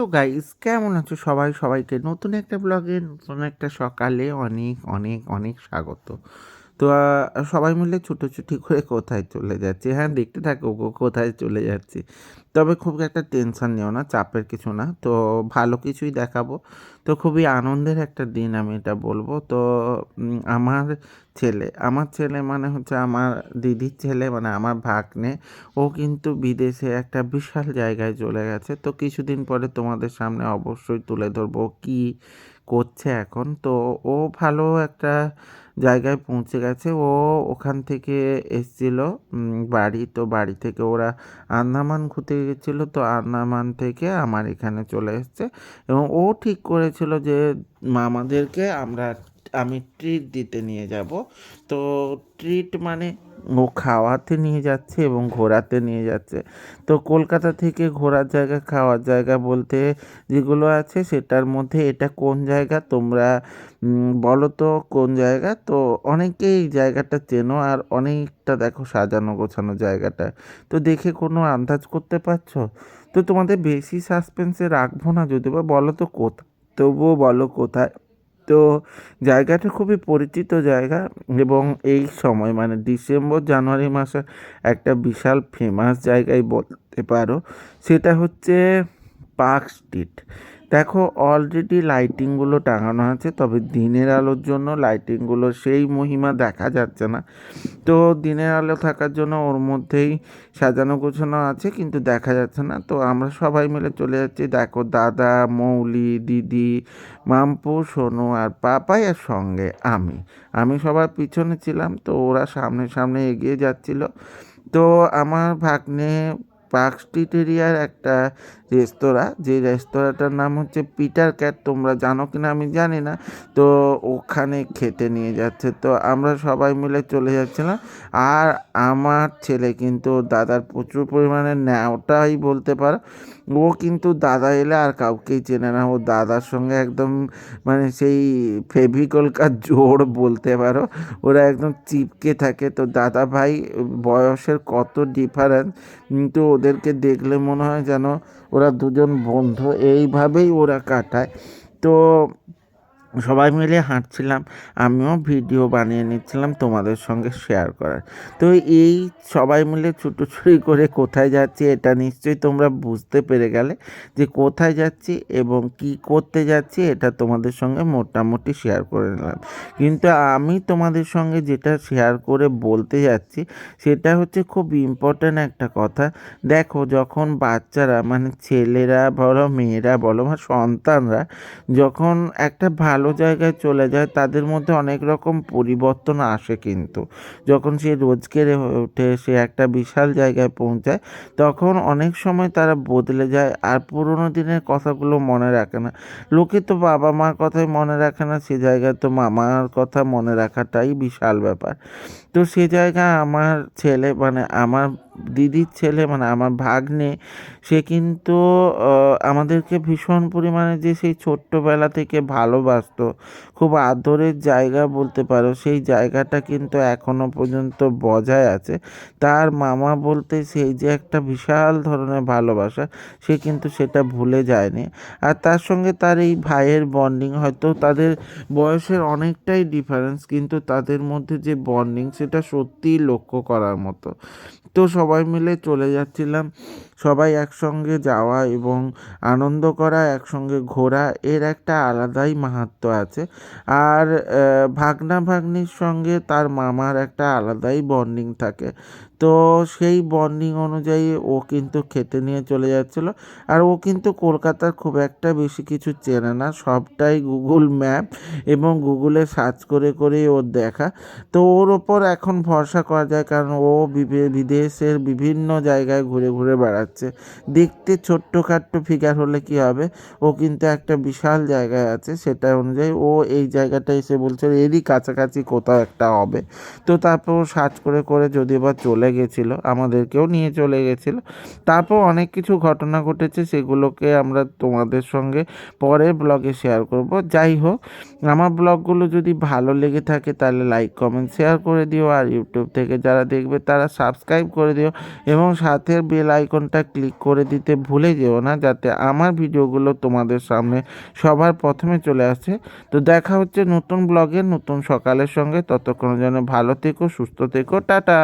Hello guys, কেমন আছো সবাই? সবাইকে নতুন একটা ব্লগে, নতুন একটা সকালে অনেক অনেক অনেক স্বাগত। তো সবাই মিলে ছুটোছুটি করে কোথায় চলে যাচ্ছে? হ্যাঁ দেখতে থাকো কোথায় চলে যাচ্ছি? তবে খুব একটা টেনশন নিও না, চাপের কিছু না। তো, ভালো কিছুই দেখাবো। তো, খুবই আনন্দের একটা দিন আমি এটা বলব। তো আমার ছেলে আমার ছেলে মানে হচ্ছে আমার দিদির ছেলে মানে আমার ভাগ্নে, ও কিন্তু বিদেশে একটা বিশাল জায়গায় চলে গেছে। তো, কিছুদিন পরে তোমাদের সামনে অবশ্যই তুলে ধরবো কি করছে এখন। তো ও ভালো একটা জায়গায় পৌঁছে গেছে। ও ওখান থেকে এসছিল বাড়ি। তো বাড়ি থেকে ওরা আন্দামান ঘুরতে গেছিল। তো আন্দামান থেকে আমার এখানে চলে এসছে। এবং ও ঠিক করেছিল যে মামাদেরকে আমরা আমি ট্রিট দিতে নিয়ে যাব। তো ট্রিট মানে ও খাওয়াতে নিয়ে যাচ্ছে এবং ঘোরাতে নিয়ে যাচ্ছে। তো কলকাতা থেকে ঘোরার জায়গা, খাওয়ার জায়গা বলতে যেগুলো আছে সেটার মধ্যে এটা কোন জায়গা? তোমরা বলো তো কোন জায়গা? তো অনেকেই জায়গাটা চেনো আর অনেকটা দেখো সাজানো গোছানো জায়গাটা। তো দেখে কোনো আন্দাজ করতে পারছ? তো তোমাদের বেশি সাসপেন্সে রাখব না যদি বা বলো তো কোথায় তবুও বলো কোথায়। তো জায়গাটা খুবই পরিচিত জায়গা এবং এই সময় মানে ডিসেম্বর, জানুয়ারি মাসে একটা বিশাল ফেমাস জায়গায় বলতে পারো, সেটা হচ্ছে পার্ক স্ট্রিট। দেখো অলরেডি লাইটিংগুলো টাঙানো আছে, তবে দিনের আলোর জন্য লাইটিংগুলো সেই মহিমা দেখা যাচ্ছে না। তো দিনের আলো থাকার জন্য ওর মধ্যেই সাজানো গোছানো আছে, কিন্তু দেখা যাচ্ছে না। তো আমরা সবাই মিলে চলে যাচ্ছি, দেখো, দাদা, মৌলি, দিদি, মাম্পু, সোনু আর পাপাই আর সঙ্গে আমি। আমি সবার পিছনে ছিলাম, তো ওরা সামনে সামনে এগিয়ে যাচ্ছিল। তো আমার ভাগ্নে পার্ক স্ট্রিটেরিয়ার একটা রেস্তোরাঁ, যে রেস্তোরাঁটার নাম হচ্ছে পিটার ক্যাট, তোমরা জানো কি না আমি জানি না। তো ওখানে খেতে নিয়ে যাচ্ছে। তো আমরা সবাই মিলে চলে যাচ্ছিলাম। আর আমার ছেলে কিন্তু দাদার প্রচুর পরিমাণে ন্যাওটাই বলতে পারো। ও কিন্তু দাদা এলে আর কাউকেই চেনে না। ও দাদার সঙ্গে একদম মানে সেই ফেভিকলকার জোর বলতে পারো। ওরা একদম চিপকে থাকে। তো দাদা ভাই বয়সের কত ডিফারেন্স কিন্তু ওদেরকে দেখলে মনে হয় যেন ওরা দুজন বন্ধু। এইভাবেই ওরা কাটায়। তো সবাই মিলে হাঁটছিলাম, আমিও ভিডিও বানিয়ে নিচ্ছিলাম তোমাদের সঙ্গে শেয়ার করার। তো এই সবাই মিলে ছুটোছুটি করে কোথায় যাচ্ছি এটা নিশ্চয়ই তোমরা বুঝতে পেরে গেলে, যে কোথায় যাচ্ছি এবং কি করতে যাচ্ছি এটা তোমাদের সঙ্গে মোটামুটি শেয়ার করে নিলাম। কিন্তু আমি তোমাদের সঙ্গে যেটা শেয়ার করে বলতে যাচ্ছি, সেটা হচ্ছে খুব ইম্পর্ট্যান্ট একটা কথা। দেখো, যখন বাচ্চারা মানে ছেলেরা বলো, মেয়েরা বলো বা সন্তানরা, যখন একটা ভালো জায়গায় চলে যায়, তাদের মধ্যে অনেক রকম পরিবর্তন আসে কিন্তু। যখন সে রোজকেরে হয়ে ওঠে, সে একটা বিশাল জায়গায় পৌঁছায়, তখন অনেক সময় তারা বদলে যায় আর পুরোনো দিনের কথাগুলো মনে রাখে না। লোকে তো বাবা মার কথাই মনে রাখে না, সে জায়গায় তো মামার কথা মনে রাখাটাই বিশাল ব্যাপার। তো সে জায়গায় আমার ছেলে মানে আমার দিদির ছেলে মানে আমার ভাগ্নে, সে কিন্তু আমাদেরকে ভীষণ পরিমাণে যে সেই ছোট্টবেলা থেকে ভালোবাসতো, খুব আদরের জায়গা বলতে পারো, সেই জায়গাটা কিন্তু এখনও পর্যন্ত বজায় আছে। তার মামা বলতে সেই যে একটা বিশাল ধরনের ভালোবাসা, সে কিন্তু সেটা ভুলে যায়নি। আর তার সঙ্গে তার এই ভাইয়ের বন্ডিং হয়তো তাদের বয়সের অনেকটাই ডিফারেন্স কিন্তু তাদের মধ্যে যে বন্ডিং সেটা সত্যিই লক্ষ্য করার মতো। তো সবাই মিলে চলে যাচ্ছিলাম। সবাই একসঙ্গে যাওয়া এবং আনন্দ করা, একসঙ্গে ঘোরা, এর একটা আলাদাই মাহাত্ম্য আছে। আর ভাগনা ভাগ্নির সঙ্গে তার মামার একটা আলাদাই বন্ডিং থাকে। তো সেই বন্ডিং অনুযায়ী ও কিন্তু খেতে নিয়ে চলে যাচ্ছিল। আর ও কিন্তু কলকাতার খুব একটা বেশি কিছু চেনে না। সবটাই গুগল ম্যাপ এবং গুগলে সার্চ করে করেই ওর দেখা। তো ওর ওপর এখন ভরসা করা যায়, কারণ ও বিদেশের বিভিন্ন জায়গায় ঘুরে ঘুরে বেড়াচ্ছে। দেখতে ছোট্টখাট্ট ফিগার হলে কি হবে? ও কিন্তু একটা বিশাল জায়গায় আছে, সেটা অনুযায়ী ও এই জায়গাটা এসে বলছে, এরই কাছাকাছি কোথাও একটা হবে। তো তারপর ও সার্চ করে করে যদি বা চলে গেছিল, আমাদেরকেও নিয়ে চলে গেছিল। তারপর অনেক কিছু ঘটনা ঘটেছে, সেগুলোকে আমরা তোমাদের সঙ্গে পরের ব্লগে শেয়ার করব। যাই হোক, আমার ব্লগগুলো যদি ভালো লেগে থাকে, তাহলে লাইক কমেন্ট শেয়ার করে দিও। আর ইউটিউব থেকে যারা দেখবে, তারা সাবস্ক্রাইব করে দিও। এবং সাথে বেল আইকনটা বাটনটা ক্লিক করে দিতে ভুলে যেও না, যাতে আমার ভিডিওগুলো তোমাদের সামনে সবার প্রথমে চলে আসে। তো দেখা হচ্ছে নতুন ব্লগে নতুন সকালের সঙ্গে। ততক্ষণ যেন ভালো থেকো, সুস্থ থেকো, টাটা!